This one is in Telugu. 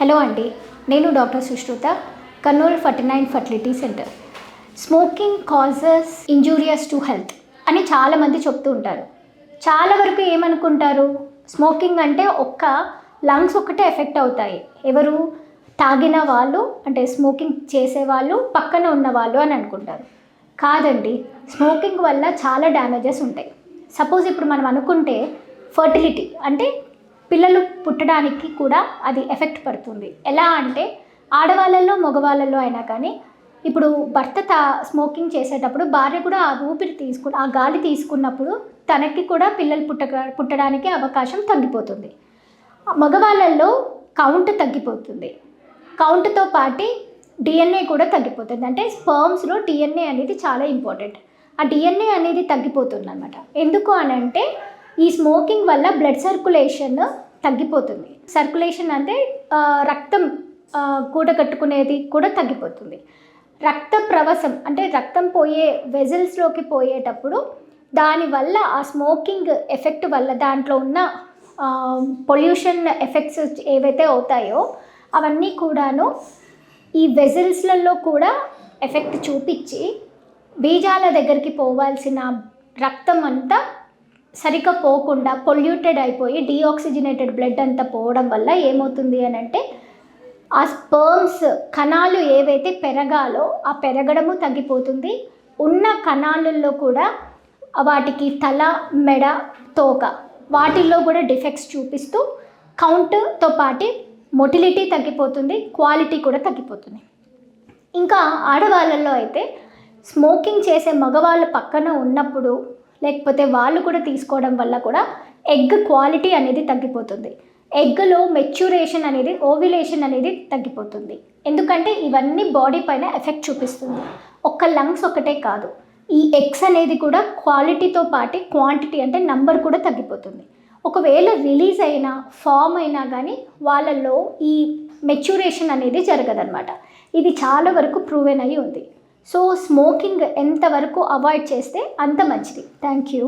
హలో అండి నేను doctor Sushruta Kurnool forty nine fertility centre. Smoking causes injurious to health అని చాలామంది చెప్తూ ఉంటారు. చాలా వరకు ఏమనుకుంటారు? స్మోకింగ్ అంటే ఒక్క లంగ్స్ ఒక్కటే ఎఫెక్ట్ అవుతాయి. ఎవరు? తాగిన వాళ్ళు అంటే స్మోకింగ్ చేసే వాళ్ళు పక్కన ఉన్న వాళ్ళు అని అనుకుంటారు. కాదండి స్మోకింగ్ వల్ల చాలా డ్యామేజెస్ ఉంటాయి. సపోజ్ ఇప్పుడు మనం అనుకుంటే ఫర్టిలిటీ అంటే పిల్లలు పుట్టడానికి కూడా అది ఎఫెక్ట్ పడుతుంది. ఎలా అంటే ఆడవాళ్ళల్లో మగవాళ్ళల్లో అయినా కానీ ఇప్పుడు భర్త తా స్మోకింగ్ చేసేటప్పుడు భార్య కూడా ఆ ఊపిరి తీసుకు ఆ గాలి తీసుకున్నప్పుడు తనకి కూడా పిల్లలు పుట్టక పుట్టడానికి అవకాశం తగ్గిపోతుంది. మగవాళ్ళల్లో కౌంట్ తగ్గిపోతుంది. కౌంట్తో పాటు డిఎన్ఏ కూడా తగ్గిపోతుంది. అంటే స్పర్మ్స్లో డిఎన్ఏ అనేది చాలా ఇంపార్టెంట్. ఆ డిఎన్ఏ అనేది తగ్గిపోతుంది అనమాట ఎందుకు అని అంటే ఈ స్మోకింగ్ వల్ల బ్లడ్ సర్క్యులేషన్ తగ్గిపోతుంది. సర్క్యులేషన్ అంటే రక్తం కూడ కట్టుకునేది కూడా తగ్గిపోతుంది. రక్త ప్రవసం అంటే రక్తం పోయే వెజల్స్లోకి పోయేటప్పుడు దానివల్ల ఆ స్మోకింగ్ ఎఫెక్ట్ వల్ల దాంట్లో ఉన్న పొల్యూషన్ ఎఫెక్ట్స్ ఏవైతే అవుతాయో అవన్నీ కూడాను ఈ వెజల్స్లలో కూడా ఎఫెక్ట్ చూపించి బీజాల దగ్గరికి పోవాల్సిన రక్తం అంతా సరిగ్గా పోకుండా పొల్యూటెడ్ అయిపోయి డీఆక్సిజనేటెడ్ బ్లడ్ అంతా పోవడం వల్ల ఏమవుతుంది అని అంటే ఆ స్పర్మ్స్ కణాలు ఏవైతే పెరగాలో ఆ పెరగడము తగ్గిపోతుంది. ఉన్న కణాలలో కూడా వాటికి తల మెడ తోక వాటిల్లో కూడా డిఫెక్ట్స్ చూపిస్తూ కౌంట్తో పాటు మొటిలిటీ తగ్గిపోతుంది క్వాలిటీ కూడా తగ్గిపోతుంది. ఇంకా ఆడవాళ్ళల్లో అయితే స్మోకింగ్ చేసే మగవాళ్ళు పక్కన ఉన్నప్పుడు లేకపోతే వాళ్ళు కూడా తీసుకోవడం వల్ల కూడా ఎగ్ క్వాలిటీ అనేది తగ్గిపోతుంది. ఎగ్లో మెచ్యూరేషన్ అనేది ఓవ్యులేషన్ అనేది తగ్గిపోతుంది. ఎందుకంటే ఇవన్నీ బాడీ పైన ఎఫెక్ట్ చూపిస్తుంది. ఒక్క లంగ్స్ ఒకటే కాదు. ఈ ఎగ్స్ అనేది కూడా క్వాలిటీతో పాటు క్వాంటిటీ అంటే నంబర్ కూడా తగ్గిపోతుంది. ఒకవేళ రిలీజ్ అయినా ఫామ్ అయినా కానీ వాళ్ళల్లో ఈ మెచ్యూరేషన్ అనేది జరగదన్నమాట. ఇది చాలా వరకు ప్రూవెన్ అయి ఉంది. సో స్మోకింగ్ ఎంతవరకు అవాయిడ్ చేస్తే అంత మంచిది. Thank you